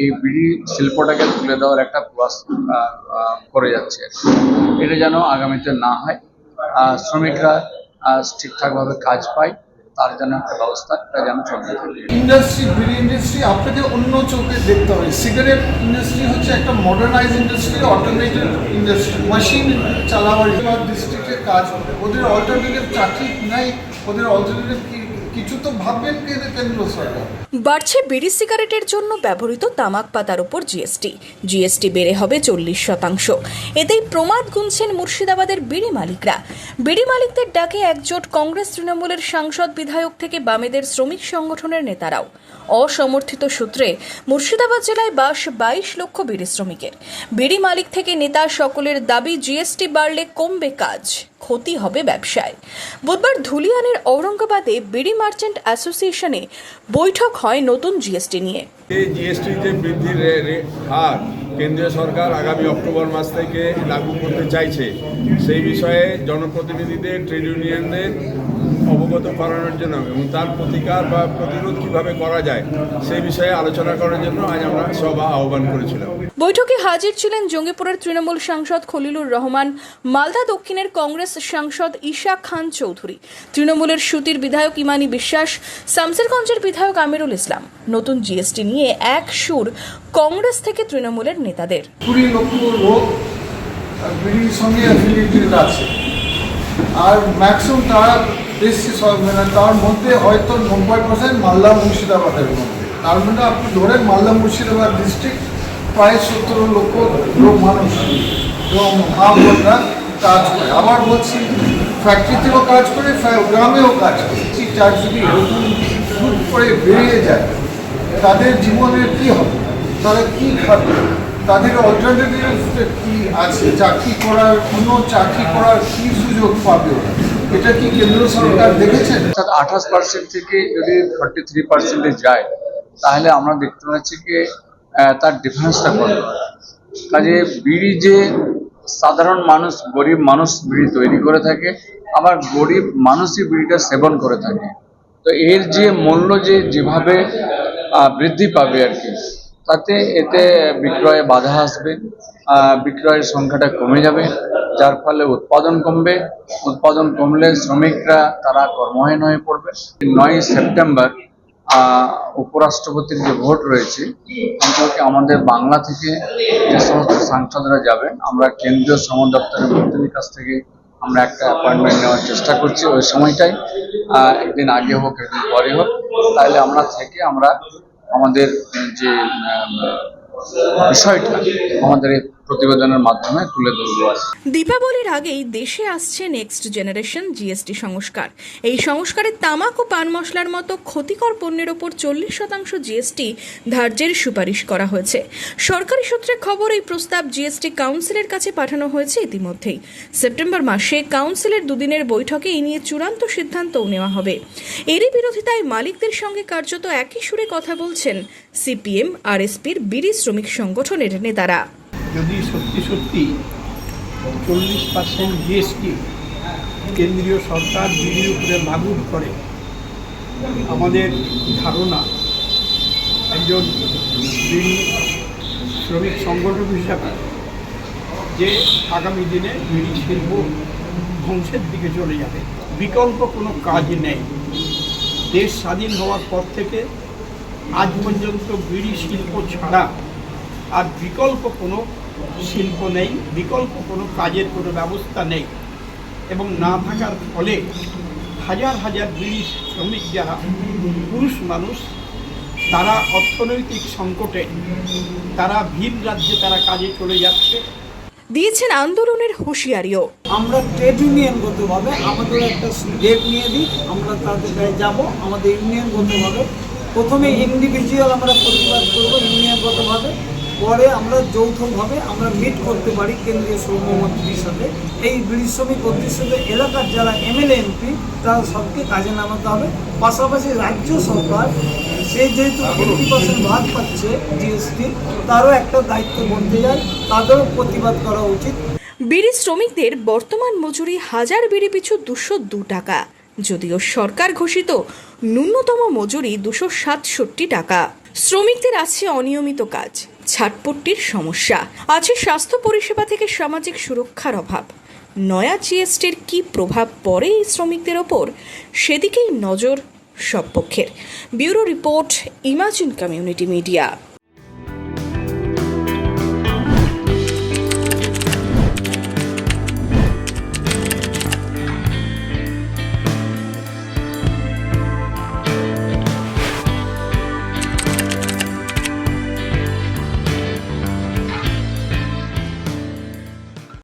এই বিড়ি শিল্পটাকে তুলে দেওয়ার একটা প্রয়াস করে যাচ্ছে। এটা যেন আগামীতে না হয় শ্রমিকরা ঠিকঠাকভাবে কাজ পায়, তার জন্য একটা ব্যবস্থা এটা যেন চলতে থাকে। ইন্ডাস্ট্রি, বিড়ি ইন্ডাস্ট্রি আপনাকে অন্য চোখে দেখতে হবে। সিগারেট ইন্ডাস্ট্রি হচ্ছে একটা modernise industry alternative industry machine চালাবার ডিস্ট্রিক্টে কাজ। করে ওদের অল্টারনেটিভ চাকরি নাই, ওদের অল্টারনেটিভ কিছু তো ভাববেন কেন্দ্র সরকার? বাড়ছে বিড়ি সিগারেটের জন্য ব্যবহৃত তামাক পাতার উপর জিএসটি। জিএসটি বেড়ে হবে চল্লিশ শতাংশ। এতেই প্রমাদ গুনছেন মুর্শিদাবাদের বিড়ি মালিকরা। বিড়ি মালিকদের ডাকে একজোট কংগ্রেস তৃণমূলের সাংসদ বিধায়ক থেকে বামেদের শ্রমিক সংগঠনের নেতারাও। অসমর্থিত সূত্রে মুর্শিদাবাদ জেলায় বাস বাইশ লক্ষ বিড়ি শ্রমিকের। বিড়ি মালিক থেকে নেতা সকলের দাবি, জিএসটি বাড়লে কমবে কাজ। ক্ষতি হবে ব্যবসায়। বুধবার ধুলিয়ানের ঔরঙ্গাবাদে বিড়ি মার্চেন্ট অ্যাসোসিয়েশনে বৈঠক হয় নতুন জিএসটি নিয়ে। এই জিএসটিতে বৃদ্ধির হার কেন্দ্রীয় সরকার আগামী অক্টোবর মাস থেকে লাগু করতে চাইছে। সেই বিষয়ে জনপ্রতিনিধিদের, ট্রেড ইউনিয়নদের অবগত করানোর জন্য এবং তার প্রতিকার বা প্রতিরোধ কীভাবে করা যায় সেই বিষয়ে আলোচনা করার জন্য আজ আমরা সভা আহ্বান করেছিলাম। বৈঠকে হাজির ছিলেন জঙ্গিপুরের তৃণমূল সাংসদ খলিলুর রহমান মালদা দক্ষিণের কংগ্রেস সাংসদ ঈশা খান চৌধুরী তৃণমূলের সুতির বিধায়ক ইমানি বিশ্বাস শামসেরগঞ্জের বিধায়ক আমিরুল ইসলাম। নতুন জিএসটি নিয়ে এক সুর কংগ্রেস থেকে তৃণমূলের নেতাদের। কুড়ি লক্ষ লোক বিড়ির সঙ্গে অ্যাফিলিয়েটেড আছে। আর ম্যাক্সিমাম তারা বেশি মানে তার মধ্যে হয়তো নব্বই পার্সেন্ট মালদা মুর্শিদাবাদের মধ্যে। তার মধ্যে আপনি ধরেন মালদা মুর্শিদাবাদ ডিস্ট্রিক্ট প্রায় সতেরো লক্ষ লোক মানুষ এবং মা কাজ করে। আবার বলছি ফ্যাক্টরিতেও কাজ করে গ্রামেও কাজ করে। চার যদি এরকম হুট করে বেরিয়ে যায়। তাদের জীবনের কি হবে? তারা কি খাবে? তাদের অল্টারনেটিভ কি আছে? চাকরি করার কোনো চাকরি করার কি সুযোগ পাবে ওরা? এটা কি কেন্দ্র সরকার দেখেছেন? অর্থাৎ আঠাশ পার্সেন্ট থেকে যদি থার্টি থ্রি পার্সেন্টে যায় তাহলে আমরা দেখতে পাচ্ছি আহ, তার ডিফারেন্সটা কত। কাজে বিড়ি যে সাধারণ মানুষ গরিব মানুষ বিড়ি তৈরি করে থাকে আবার গরিব মানুষই বিড়িটা সেবন করে থাকে। তো এর যে মূল্য যে যেভাবে বৃদ্ধি পাবে আর কি তাতে এতে বিক্রয়ে বাধা আসবে বিক্রয়ের সংখ্যাটা কমে যাবে, যার ফলে উৎপাদন কমবে। উৎপাদন কমলে শ্রমিকরা তারা কর্মহীন হয়ে পড়বে। নয় সেপ্টেম্বর উপরাষ্ট্রপতির যে ভোট রয়েছে অন্তত আমাদের বাংলা থেকে যে সমস্ত সাংসদরা যাবেন, আমরা কেন্দ্রীয় শ্রম দপ্তরের মন্ত্রীর কাছ থেকে আমরা একটা অ্যাপয়েন্টমেন্ট নেওয়ার চেষ্টা করছি ওই সময়টাই। একদিন আগে হোক, একদিন পরে হোক। তাহলে আমরা থেকে আমরা আমাদের যে বিষয়টা আমাদের প্রতিবেদনের মাধ্যমে তুলে ধরবো আর। দীপাবলির আগেই দেশে আসছে নেক্সট জেনারেশন জিএসটি সংস্কার। এই সংস্কারে তামাক ও পান মশলার মতো ক্ষতিকর পণ্যের ওপর চল্লিশ শতাংশ জিএসটি ধার্যের সুপারিশ করা হয়েছে। সরকারি সূত্রে খবর, এই প্রস্তাব জিএসটি কাউন্সিলের কাছে পাঠানো হয়েছে ইতিমধ্যেই। সেপ্টেম্বর মাসে কাউন্সিলের দুদিনের বৈঠকে এই নিয়ে চূড়ান্ত সিদ্ধান্তও নেওয়া হবে। এরই বিরোধিতায় মালিকদের সঙ্গে কার্যত একই সুরে কথা বলছেন সিপিএম, আরএসপির বিড়ি শ্রমিক সংগঠনের নেতারা। যদি সত্যি সত্যি চল্লিশ পার্সেন্ট জিএসটি কেন্দ্রীয় সরকার বিড়ির উপরে লাগু করে, আমাদের ধারণা একজন শ্রমিক সংগঠন হিসাবে যে আগামী দিনে বিড়ি, শিল্প ধ্বংসের দিকে চলে যাবে। বিকল্প কোনো কাজ নেই। দেশ স্বাধীন হওয়ার পর থেকে আজ পর্যন্ত বিড়ি, শিল্প ছাড়া আর বিকল্প কোনো শিল্প নেই বিকল্প কোনো কাজের কোনো ব্যবস্থা নেই। এবং না থাকার ফলে হাজার হাজার বিড়ি শ্রমিক যারা পুরুষ মানুষ তারা অর্থনৈতিক সংকটে তারা ভিন রাজ্যে তারা কাজে চলে যাচ্ছে। দিয়েছেন আন্দোলনের হুঁশিয়ারিও। আমরা ট্রেড ইউনিয়নগতভাবে আমাদের একটা ডেট নিয়ে দিই আমরা তাদের গায়ে যাব আমাদের ইউনিয়নগতভাবে। প্রথমে ইন্ডিভিজুয়াল আমরা প্রতিবাদ করব ইউনিয়নগতভাবে। পরে আমরা যৌথভাবে আমরা মিট করতে পারি কেন্দ্রীয় শ্রমমন্ত্রীর সাথে। এই বিড়ি শ্রমিক অধ্যুষিত এলাকার যারা এমএলএ এমপি তারা সবকে কাজে নামাতে হবে। পাশাপাশি রাজ্য সরকার সে যেহেতু ফিফটি পার্সেন্ট ভাগ পাচ্ছে জিএসটি তারও একটা দায়িত্ব বলতে যায়। তাদেরও প্রতিবাদ করা উচিত। বিড়ি শ্রমিকদের বর্তমান মজুরি হাজার বিড়ি পিছু দুশো দু টাকা। যদিও সরকার ঘোষিত ন্যূনতম মজুরি দুশো সাতষট্টি টাকা। শ্রমিকদের আছে অনিয়মিত কাজ। ছাটপট্টির সমস্যা। আছে স্বাস্থ্য পরিষেবা থেকে সামাজিক সুরক্ষার অভাব। নয়া জিএসটির কি প্রভাব পড়ে এই শ্রমিকদের ওপর? সেদিকেই নজর সব পক্ষের। Bureau report, imagine community media.